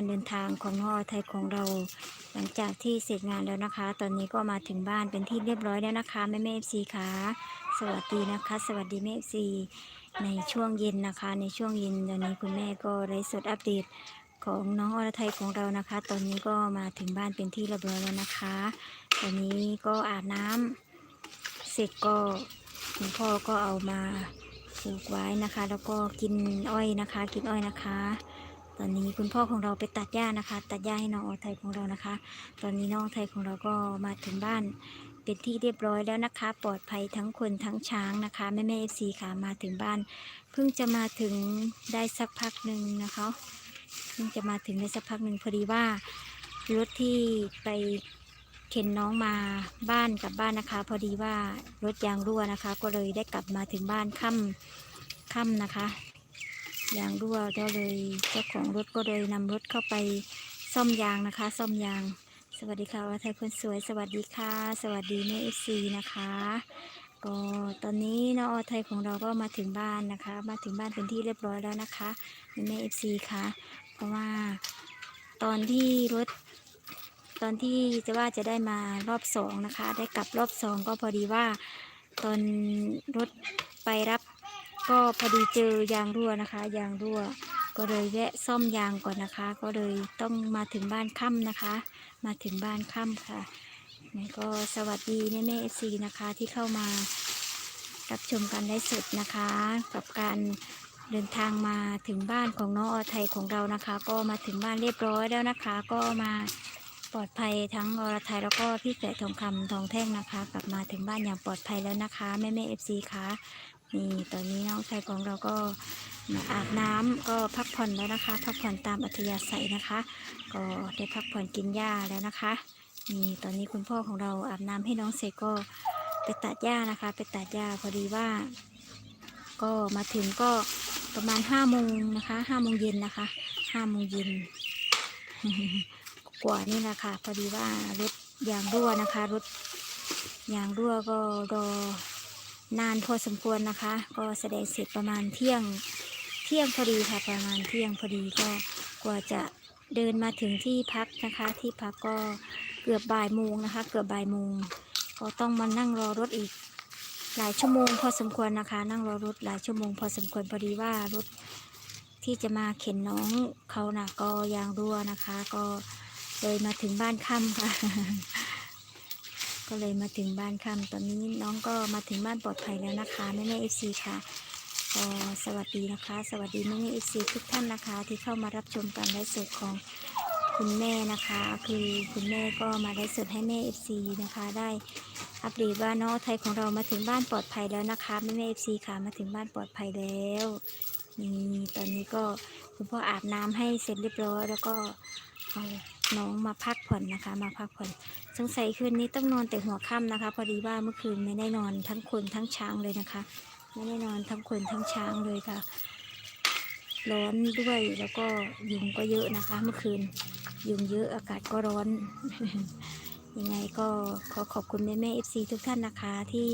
การเดินทางของน้อไทยของเรา หลังจากที่เสร็จงานแล้วนะคะ ตอนนี้ก็มาถึงบ้านเป็นที่เรียบร้อยแล้วนะคะแม่แม่เอฟซีค่ะสวัสดีนะคะ สวัสดีแม่เอฟซีในช่วงเย็นนะคะ ในช่วงเย็นตอนนี้คุณแม่ก็ไลฟ์สดอัปเดตของน้องอรไทยของเรานะคะ ตอนนี้ก็มาถึงบ้านเป็นที่เรียบร้อยแล้วนะคะ ตอนนี้ก็อาบน้ำเสร็จก็คุณพ่อก็เอามาผูกไว้นะคะ แล้วก็กินอ้อยนะคะ กินอ้อยนะคะ ตอนนี้คุณพ่อของเราไปตัดหญ้านะคะ ตัดหญ้าให้น้องอไทยของเรานะคะ ตอนนี้น้องไทยของเราก็มาถึงบ้านเป็นที่เรียบร้อยแล้วนะคะ ปลอดภัยทั้งคนทั้งช้างนะคะแม่แม่เอฟซีค่ะมาถึงบ้าน เพิ่งจะมาถึงได้สักพักหนึ่งนะคะเพิ่งจะมาถึงได้สักพักหนึ่งพอดีว่ารถที่ไปเข็นน้องมาบ้านกลับบ้านนะคะ พอดีว่ารถยางรั่วนะคะ ก็เลยได้กลับมาถึงบ้านค่ำค่ำนะคะ ยางรั่วก็เลยเจ้าของรถก็เลยนำรถเข้าไปซ่อมยางนะคะ ซ่อมยาง สวัสดีค่ะวัไทยคนสวย สวัสดีค่ะ สวัสดีแม่เอฟซีนะคะ ก็ตอนนี้น้องอไทยของเราก็มาถึงบ้านนะคะ มาถึงบ้านเป็นที่เรียบร้อยแล้วนะคะแม่เอฟซีค่ะ เพราะว่าตอนที่รถตอนที่จะว่าจะได้มารอบสองนะคะ ได้กลับรอบสองก็พอดีว่า ตอนรถไปรับ ก็พอดีเจอยางรั่วนะคะ ยางรั่ว ก็เลยแวะซ่อมยางก่อนนะคะ ก็เลยต้องมาถึงบ้านค่ำนะคะ มาถึงบ้านค่ำค่ะนี่ก็สวัสดีแม่แม่เอฟซีนะคะที่เข้ามารับชมกันได้สดนะคะ กับการเดินทางมาถึงบ้านของน้องอไทยของเรานะคะ ก็มาถึงบ้านเรียบร้อยแล้วนะคะ ก็มาปลอดภัยทั้งอรไทยแล้วก็พี่แกะทองคำทองแท่งนะคะ กลับมาถึงบ้านอย่างปลอดภัยแล้วนะคะแม่แม่เอฟซีคะ นี่ตอนนี้น้องชายของเราก็มาอาบน้ำก็พักผ่อนแล้วนะคะ พักผ่อนตามอัธยาศัยนะคะ ก็ได้พักผ่อนกินหญ้าแล้วนะคะนี่ตอนนี้คุณพ่อของเราอาบน้ำให้น้องเสกก็ไปตัดหญ้านะคะ ไปตัดหญ้าพอดีว่า ก็มาถึงก็ประมาณห้าโมงนะคะห้าโมงเย็นนะคะห้าโมงเย็นกว่านี่นะคะพอดีว่ารถยางรั่วนะคะรถยางรั่วก็รอ นานพอสมควรนะคะ ก็แสดงเสร็จประมาณเที่ยงเที่ยงพอดีค่ะ ประมาณเที่ยงพอดีก็กว่าจะเดินมาถึงที่พักนะคะ ที่พักก็เกือบบ่ายโมงนะคะ เกือบบ่ายโมงก็ต้องมานั่งรอรถอีกหลายชั่วโมงพอสมควรนะคะ นั่งรอรถหลายชั่วโมงพอสมควรพอดีว่ารถที่จะมาเข็นน้องเขานะ่ะก็ยางรั่วนะคะ ก็เลยมาถึงบ้านค่ำค่ะ ก็เลยมาถึงบ้านค่ำตอนนี้น้องก็มาถึงบ้านปลอดภัยแล้วนะคะแม่แม่เอฟซีค่ะก็สวัสดีนะคะ สวัสดีแม่แม่เอฟซีทุกท่านนะคะ ที่เข้ามารับชมการไลฟ์สดของคุณแม่นะคะ คือคุณแม่ก็มาไลฟ์สดให้แม่เอฟซีนะคะ ได้อัปเดตว่าน้องไทยของเรามาถึงบ้านปลอดภัยแล้วนะคะแม่แม่เอฟซีค่ะมาถึงบ้านปลอดภัยแล้วนี่ตอนนี้ก็คุณพ่ออาบน้ำให้เสร็จเรียบร้อยแล้วก็เอา น้องมาพักผ่อนนะคะ มาพักผ่อนสงสัยคืนนี้ต้องนอนแต่หัวค่ำนะคะ พอดีว่าเมื่อคืนไม่ได้นอนทั้งคนทั้งช้างเลยนะคะ ไม่ได้นอนทั้งคนทั้งช้างเลยค่ะร้อนด้วยแล้วก็ยุงก็เยอะนะคะ เมื่อคืนยุงเยอะอากาศก็ร้อนยังไงก็ขอขอบคุณแม่แม่เอฟซีทุกท่านนะคะ ที่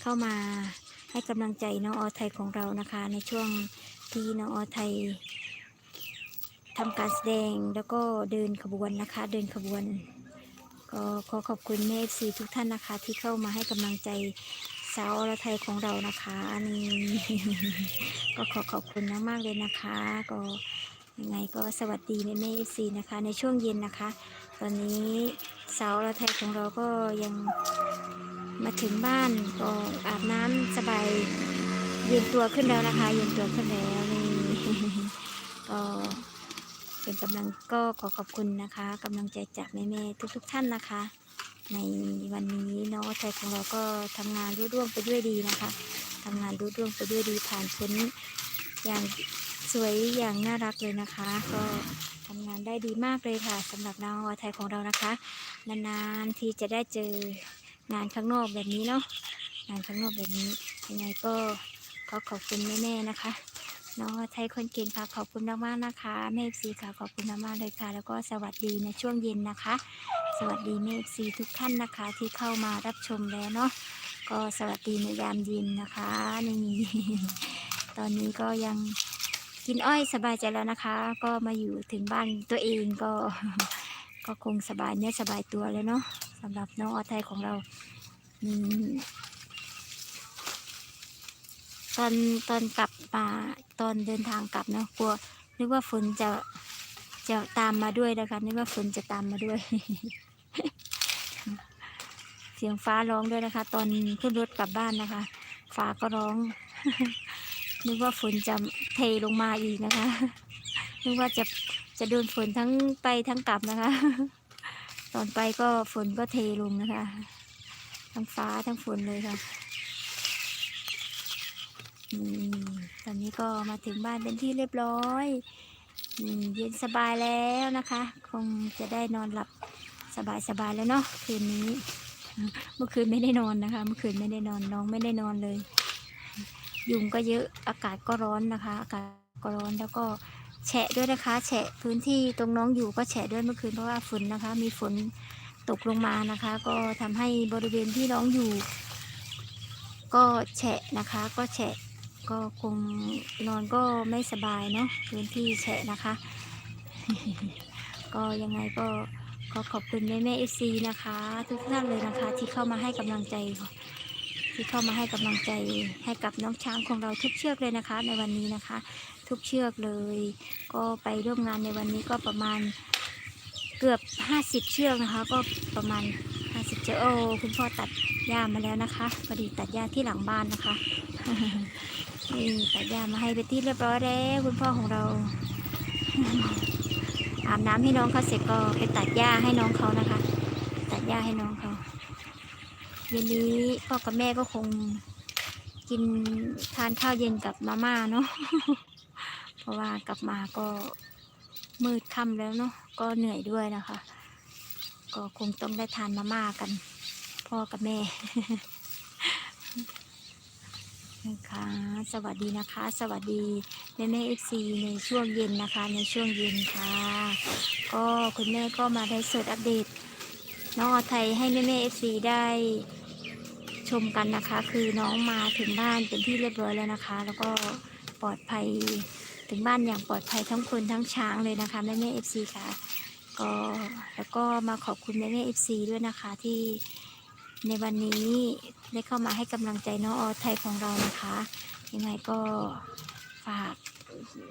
เข้ามาให้กำลังใจน้องออไทยของเรานะคะ ในช่วงที่น้องออไทย ทำการแสดงแล้วก็เดินขบวนนะคะ เดินขบวน ก็ขอขอบคุณแม่ซีทุกท่านนะคะ ที่เข้ามาให้กำลังใจสาวอรไทยของเรานะคะนี่ก็ขอขอบคุณมากๆเลยนะคะ ก็ยังไงก็สวัสดีแม่แม่ซีนะคะ ในช่วงเย็นนะคะ ตอนนี้สาวอรไทยของเราก็ยังมาถึงบ้านก็อาบน้ำสบายเย็นตัวขึ้นแล้วนะคะเย็นตัวขึ้นแล้วนี่ก็ เป็นกำลังก็ขอขอบคุณนะคะกำลังใจจากแม่ๆทุก ๆ ท่านนะคะ ในวันนี้เนาะไทยของเราก็ทำงานรุ่ร่วงไปด้วยดีนะคะทำงานรุ่ร่วงไปด้วยดีผ่านพ้นอย่างสวยอย่างน่ารักเลยนะคะ ก็ทำงานได้ดีมากเลยค่ะสำหรับนางวไทยของเรานะคะ นานๆที่จะได้เจองานข้างนอกแบบนี้เนาะงานข้างนอกแบบนี้ยังไงก็ขอขอบคุณแม่ๆนะคะ น้องไทยคนเก่งค่ะ ขอบคุณมากๆนะคะเมฟซีค่ะ ขอบคุณมากๆเลยค่ะ แล้วก็สวัสดีในช่วงเย็นนะคะ สวัสดีเมฟซีทุกท่านนะคะ ที่เข้ามารับชมแล้วเนาะก็สวัสดีในยามเย็นนะคะนี่ตอนนี้ก็ยังกินอ้อยสบายใจแล้วนะคะ ก็มาอยู่ถึงบ้านตัวเองก็ก็คงสบายเนื้อสบายตัวเลยเนาะสำหรับน้องออไทยของเรา ตอนตอนกลับมาตอนเดินทางกลับเนาะกลัวนึกว่าฝนจะจะตามมาด้วยนะคะนึกว่าฝนจะตามมาด้วย เสียงฟ้าร้องด้วยนะคะ ตอนขึ้นรถกลับบ้านนะคะ ฟ้าก็ร้อง นึกว่าฝนจะเทลงมาอีกนะคะ นึกว่าจะจะโดนฝนทั้งไปทั้งกลับนะคะ ตอนไปก็ฝนก็เทลงนะคะ ทั้งฟ้าทั้งฝนเลยค่ะ ตอนนี้ก็มาถึงบ้านเป็นที่เรียบร้อยเย็นสบายแล้วนะคะ คงจะได้นอนหลับสบายๆแล้วเนาะคืนนี้ เมื่อคืนไม่ได้นอนนะคะ เมื่อคืนไม่ได้นอนน้องไม่ได้นอนเลย ยุงก็เยอะอากาศก็ร้อนนะคะ อากาศก็ร้อนแล้วก็แฉะด้วยนะคะ แฉะพื้นที่ตรงน้องอยู่ก็แฉะด้วยเมื่อคืนเพราะว่าฝนนะคะ มีฝนตกลงมานะคะ ก็ทำให้บริเวณที่น้องอยู่ ก็แฉะนะคะ ก็แฉะ ก็คงนอนก็ไม่สบายเนาะพื้นที่แฉะนะคะ ก็ยังไงก็ขอขอบคุณแม่แม่เอฟซีนะคะ ทุกท่านเลยนะคะ ที่เข้ามาให้กำลังใจ ที่เข้ามาให้กำลังใจให้กับน้องช้างของเราทุกเชือกเลยนะคะ ในวันนี้นะคะ ทุกเชือกเลย ก็ไปร่วมงานในวันนี้ก็ประมาณเกือบ 50 เชือกนะคะ ก็ประมาณ 50เชือกโอ้คุณพ่อตัดหญ้ามาแล้วนะคะพอดีตัดหญ้าที่หลังบ้านนะคะ นี่ตัดหญ้ามาให้ไปที่เรียบร้อยแล้วคุณพ่อของเรา อาบน้ำให้น้องเขาเสร็จก็ไปตัดหญ้าให้น้องเขานะคะ ตัดหญ้าให้น้องเขาเย็นนี้พ่อกับแม่ก็คงกินทานข้าวเย็นกับมาม่าเนาะเพราะว่ากลับมาก็มืดค่ำแล้วเนาะก็เหนื่อยด้วยนะคะ ก็คงต้องได้ทานมาม่ากัน พ่อกับแม่ นะคะ สวัสดีนะคะ สวัสดีแม่แม่เอฟซีในช่วงเย็นนะคะ ในช่วงเย็นค่ะ ก็คุณแม่ก็มาได้สดอัปเดตน้องอไทยให้แม่แม่เอฟซีได้ชมกันนะคะ คือน้องมาถึงบ้านเป็นที่เรียบร้อยแล้วนะคะ แล้วก็ปลอดภัยถึงบ้านอย่างปลอดภัยทั้งคนทั้งช้างเลยนะคะแม่แม่เอฟซีค่ะ ก็แล้วก็มาขอบคุณแม่แม่เอฟซีด้วยนะคะที่ ในวันนี้ได้เข้ามาให้กำลังใจน้องออไทยของเรานะคะ ยังไงก็ฝาก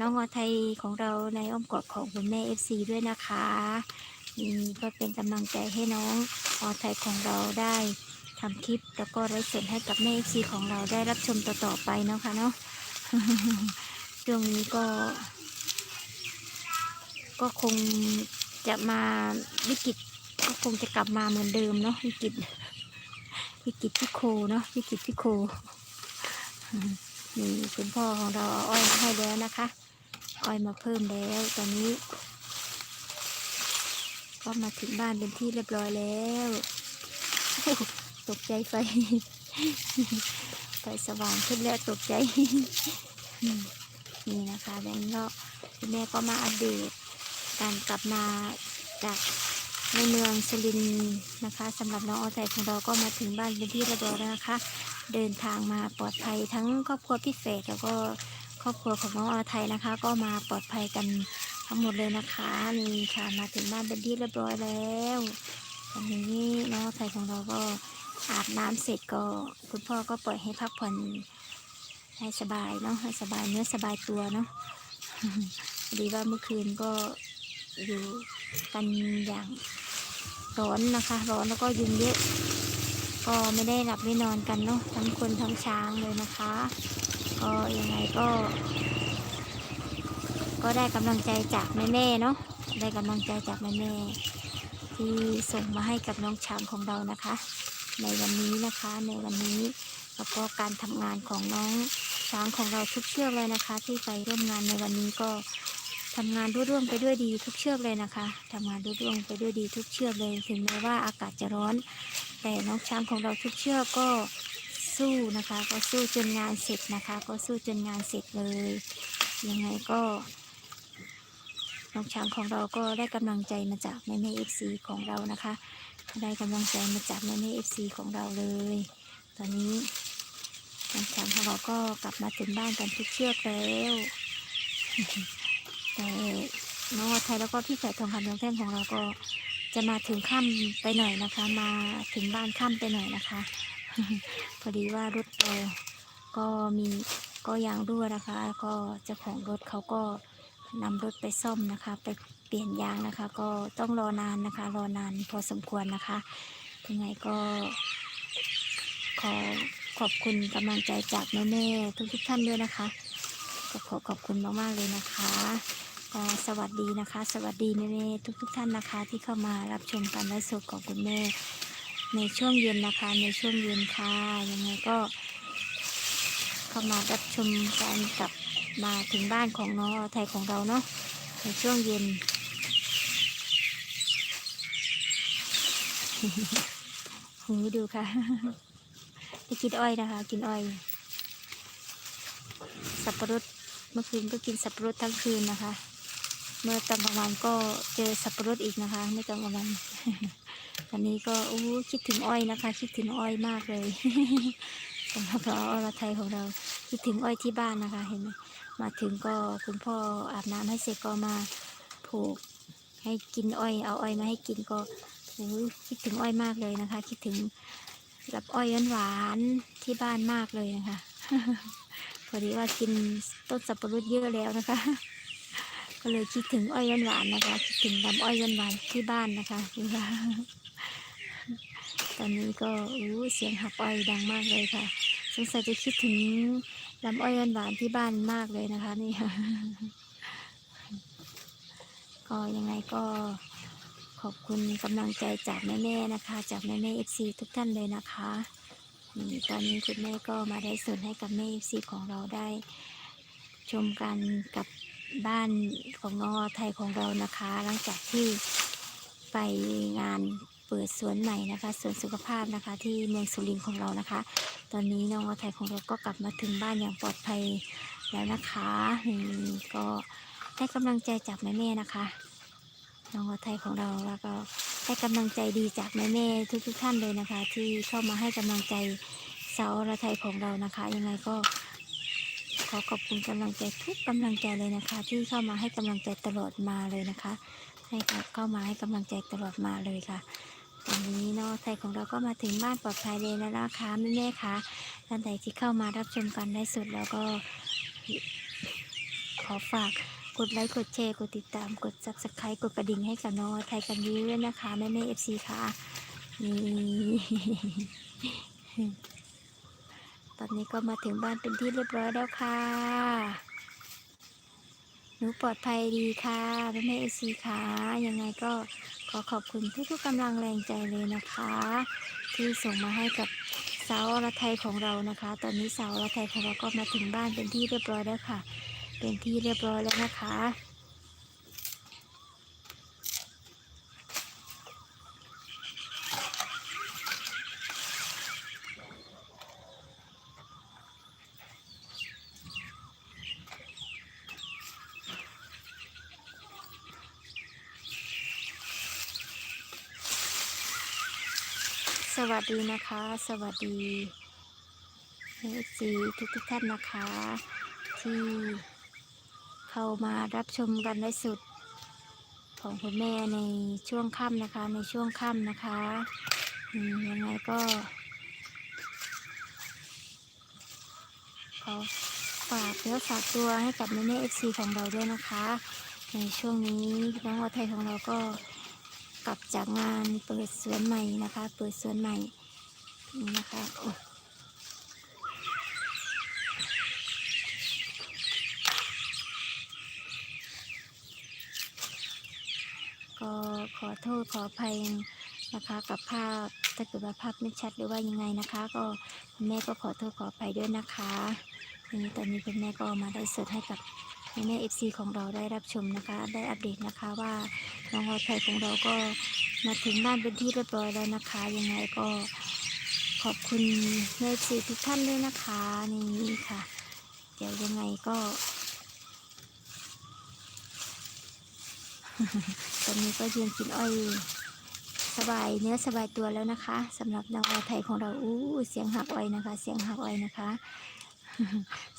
น้องออไทยของเราในอ้อมกอดของคุณแม่เอฟซีด้วยนะคะนี่ก็เป็นกำลังใจให้น้องออไทยของเราได้ทำคลิปแล้วก็ไลฟ์สดให้กับแม่เอฟซีของเราได้รับชมต่อๆไปนะคะเนาะช่วงนี้ก็ ก็คงจะมาวิกฤตก็คงจะกลับมาเหมือนเดิมเนาะวิกฤต วิกฤตที่โคเนาะวิกฤตที่โคนี่คุณพ่อของเราอ้อยให้แล้วนะคะ อ้อยมาเพิ่มแล้วตอนนี้ ก็มาถึงบ้านเป็นที่เรียบร้อยแล้วตกใจไฟไฟสว่างขึ้นแล้วตกใจ นี่นะคะแล้วก็คุณแม่ก็มาอัปเดตการกลับมาจาก ในเมืองสุรินนะคะสำหรับน้องออใจของเราก็มาถึงบ้านเป็นที่เรียบร้อยแล้วนะคะ เดินทางมาปลอดภัยทั้งครอบครัวพี่เฟกแล้วก็ครอบครัวของน้องออไทยนะคะ ก็มาปลอดภัยกันทั้งหมดเลยนะคะนี่ค่ะมาถึงบ้านเป็นที่เรียบร้อยแล้วตอนนี้น้องออไทยของเราก็อาบน้ำเสร็จก็คุณพ่อก็ปล่อยให้พักผ่อนให้สบายเนาะให้สบายเนื้อสบายตัวเนาะดีว่าเมื่อคืนก็อยู่ กันอย่างร้อนนะคะ ร้อนแล้วก็ยุงเยอะ ก็ไม่ได้หลับไม่นอนกันเนาะทั้งคนทั้งช้างเลยนะคะ ก็ยังไงก็ ก็ได้กำลังใจจากแม่ๆเนาะได้กำลังใจจากแม่ๆที่ส่งมาให้กับน้องช้างของเรานะคะ ในวันนี้นะคะในวันนี้แล้วก็การทำงานของน้องช้างของเราทุกเชือกเลยนะคะ ที่ไปร่วมงานในวันนี้ก็ ทำงานรุ่ร่วงไปด้วยดีทุกเชือกเลยนะคะทำงานรุ่ร่วงไปด้วยดีทุกเชือกเลย ถึงแม้ว่าอากาศจะร้อน แต่น้องช้างของเราทุกเชือกก็สู้นะคะ ก็สู้จนงานเสร็จนะคะ ก็สู้จนงานเสร็จเลย ยังไงก็ น้องช้างของเราก็ได้กำลังใจมาจากแม่แม่เอฟซีของเรานะคะ ได้กำลังใจมาจากแม่แม่เอฟซีของเราเลย ตอนนี้น้องช้างของเราก็กลับมาถึงบ้านกันทุกเชือกแล้ว น้องออไทยแล้วก็พี่ไก่ทองคำทองแท่งของเราก็จะมาถึงค่ำไปหน่อยนะคะ มาถึงบ้านค่ำไปหน่อยนะคะ พอดีว่ารถเราก็มีก็ยางรั่วนะคะ ก็เจ้าของรถเขาก็นำรถไปซ่อมนะคะ ไปเปลี่ยนยางนะคะ ก็ต้องรอนานนะคะ รอนานพอสมควรนะคะยังไงก็ขอขอบคุณกำลังใจจากแม่ๆทุกๆท่านด้วยนะคะ ก็ขอขอบคุณมากๆเลยนะคะ ก็สวัสดีนะคะ สวัสดีแม่ๆทุกๆท่านนะคะ ที่เข้ามารับชมการไลฟ์สดของคุณแม่ ในช่วงเย็นนะคะ ในช่วงเย็นค่ะยังไงก็ เข้ามารับชมการกลับมาถึงบ้านของน้องไทยของเราเนาะในช่วงเย็น หูดูค่ะไปกินอ้อยนะคะ กินอ้อย สับปะรดเมื่อคืนก็กินสับปะรดทั้งคืนนะคะ เมื่อตอนกลางวันก็เจอสับปะรดอีกนะคะเมื่อตอนกลางวันตอนนี้ก็อู้คิดถึงอ้อยนะคะ คิดถึงอ้อยมากเลยสำหรับเราอรไทยของเราคิดถึงอ้อยที่บ้านนะคะเห็นไหมมาถึงก็คุณพ่ออาบน้ำให้เสร็จก็มาผูกให้กินอ้อย เอาอ้อยมาให้กินก็อู้คิดถึงอ้อยมากเลยนะคะ คิดถึงรับอ้อยหวานๆที่บ้านมากเลยนะคะพอดีว่ากินต้นสับปะรดเยอะแล้วนะคะ ก็เลยคิดถึงอ้อยหวานๆนะคะ คิดถึงลำอ้อยหวานๆที่บ้านนะคะค่ะตอนนี้ก็อู้เสียงหักอ้อยดังมากเลยค่ะ สงสัยจะคิดถึงลำอ้อยหวานๆที่บ้านมากเลยนะคะนี่ค่ะก็ยังไงก็ขอบคุณกำลังใจจากแม่ๆนะคะ จากแม่ๆเอฟซีทุกท่านเลยนะคะนี่ตอนนี้คุณแม่ก็มาได้ส่วนให้กับแม่เอฟซีของเราได้ชมกันกับ บ้านของน้องอไทยของเรานะคะ หลังจากที่ไปงานเปิดสวนใหม่นะคะสวนสุขภาพนะคะ ที่เมืองสุรินทร์ของเรานะคะ ตอนนี้น้องไทยของเราก็กลับมาถึงบ้านอย่างปลอดภัยแล้วนะคะนี่ก็ได้กำลังใจจากแม่ๆนะคะน้องไทยของเราแล้วก็ได้กำลังใจดีจากแม่ๆทุกๆท่านเลยนะคะ ที่เข้ามาให้กำลังใจสาวอรไทยของเรานะคะ ยังไงก็ ขอขอบคุณกำลังใจทุกกำลังใจเลยนะคะ ที่เข้ามาให้กำลังใจตลอดมาเลยนะคะ ให้เข้ามาให้กำลังใจตลอดมาเลยค่ะตอนนี้เนาะไทยของเราก็มาถึงบ้านปลอดภัยเลยแล้วนะคะแม่แม่คะท่านใดที่เข้ามารับชมกันได้สุดแล้วก็ขอฝากกดไลค์กดแชร์กดติดตามกด subscribe กดกระดิ่งให้กับน้องไทยกันดีด้วยนะคะแม่แม่เอฟซีค่ะนี่ ตอนนี้ก็มาถึงบ้านเป็นที่เรียบร้อยแล้วค่ะ หนูปลอดภัยดีค่ะแม่แม่เอซีค่ะยังไงก็ขอขอบคุณทุกๆกำลังแรงใจเลยนะคะ ที่ส่งมาให้กับสาวอรไทยของเรานะคะ ตอนนี้สาวอรไทยของเราก็มาถึงบ้านเป็นที่เรียบร้อยแล้วค่ะ เป็นที่เรียบร้อยแล้วนะคะ สวัสดีนะคะ สวัสดีเอซีทุกทุกท่านนะคะ ที่เข้ามารับชมกันได้สุดของคุณแม่ในช่วงค่ำนะคะในช่วงค่ำนะคะยังไงก็ขอฝากเนื้อฝากตัวให้กับแม่แม่เอฟซีของเราด้วยนะคะ ในช่วงนี้น้องอไทยของเราก็ กลับจากงานเปิดสวนใหม่นะคะ เปิดสวนใหม่นี่นะคะโอ้ก็ขอโทษขออภัยนะคะกับภาพถ้าเกิดว่าภาพไม่ชัดหรือว่ายังไงนะคะ ก็คุณแม่ก็ขอโทษขออภัยด้วยนะคะนี่ตอนนี้คุณแม่ก็มาได้เสดให้กับ แม่แม่เอฟซีของเราได้รับชมนะคะ ได้อัปเดตนะคะว่าน้องออไทยของเราก็มาถึงบ้านเป็นที่เรียบร้อยแล้วนะคะ ยังไงก็ขอบคุณเมซีทุกท่านด้วยนะคะนี่ค่ะ เดี๋ยวยังไงก็ตอนนี้ก็ยืนกินอ้อยสบายเนื้อสบายตัวแล้วนะคะสำหรับน้องออไทยของเราอู้เสียงหักอ้อยนะคะ เสียงหักอ้อยนะคะ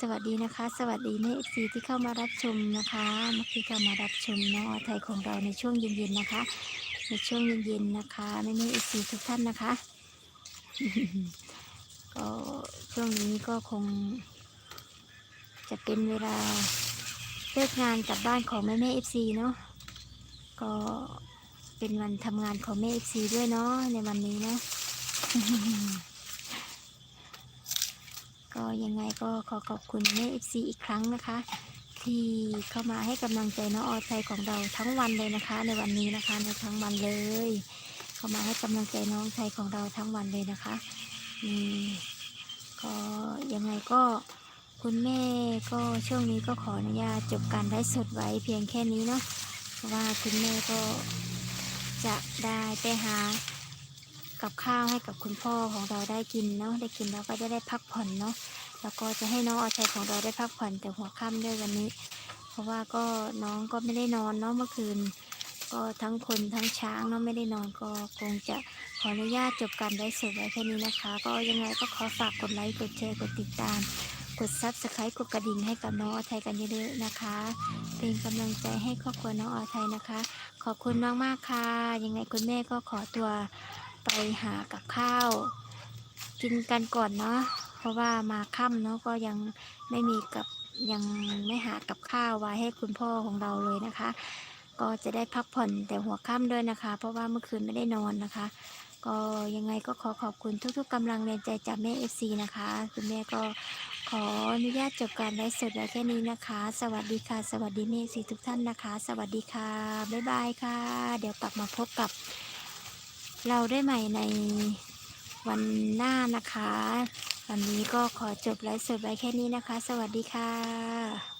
สวัสดีนะคะ สวัสดีแม่เอฟซีที่เข้ามารับชมนะคะเมื่อกี้เข้ามารับชมน้องอไทยของเราในช่วงเย็นๆนะคะ ในช่วงเย็นๆนะคะแม่แม่เอฟซีทุกท่านนะคะ ก็ช่วงนี้ก็คง จะเป็นเวลาเลิกงานกลับบ้านของแม่แม่เอฟซีเนาะก็เป็นวันทำงานของแม่เอฟซีด้วยเนาะในวันนี้นะ ก็ยังไงก็ขอขอบคุณแม่เอฟซีอีกครั้งนะคะ ที่เข้ามาให้กำลังใจน้องออไทยของเราทั้งวันเลยนะคะ ในวันนี้นะคะในทั้งวันเลย เข้ามาให้กำลังใจน้องไทยของเราทั้งวันเลยนะคะนี่ก็ยังไงก็คุณแม่ก็ช่วงนี้ก็ขออนุญาตจบการไลฟ์สดไว้เพียงแค่นี้เนาะเพราะว่าคุณแม่ก็จะได้ไปหา กับข้าวให้กับคุณพ่อของเราได้กินเนาะได้กินแล้วก็จะได้พักผ่อนเนาะแล้วก็จะให้น้องออชัยของเราได้พักผ่อนแต่หัวค่ำด้วยวันนี้ เพราะว่าก็น้องก็ไม่ได้นอนเนาะเมื่อคืน ก็ทั้งคนทั้งช้างเนาะไม่ได้นอนก็คงจะขออนุญาตจบการได้สดไว้แค่นี้นะคะ ก็ยังไงก็ขอฝากกดไลค์กดแชร์กดติดตาม กดซับสไครต์กดกระดิ่งให้กับน้องออไทยกันเยอะๆนะคะ เป็นกำลังใจให้ครอบครัวน้องออไทยนะคะ ขอบคุณมากๆค่ะ ยังไงคุณแม่ก็ขอตัว ไปหากับข้าว กินกันก่อนเนาะเพราะว่ามาค่ำเนาะก็ยังไม่มีกับยังไม่หากับข้าวไว้ให้คุณพ่อของเราเลยนะคะ ก็จะได้พักผ่อนแต่หัวค่ำด้วยนะคะ เพราะว่าเมื่อคืนไม่ได้นอนนะคะ ก็ยังไงก็ขอขอบคุณทุก ๆกำลังแรงใจจากแม่เอฟซีนะคะคุณแม่ก็ขออนุญาตจบการไลฟ์สดไว้แค่นี้นะคะ สวัสดีค่ะ สวัสดีแม่เอฟซีทุกท่านนะคะ สวัสดีค่ะ บ๊ายบายค่ะ เดี๋ยวกลับมาพบกับ เราได้ใหม่ในวันหน้านะคะ วันนี้ก็ขอจบไลฟ์สดไว้แค่นี้นะคะ สวัสดีค่ะ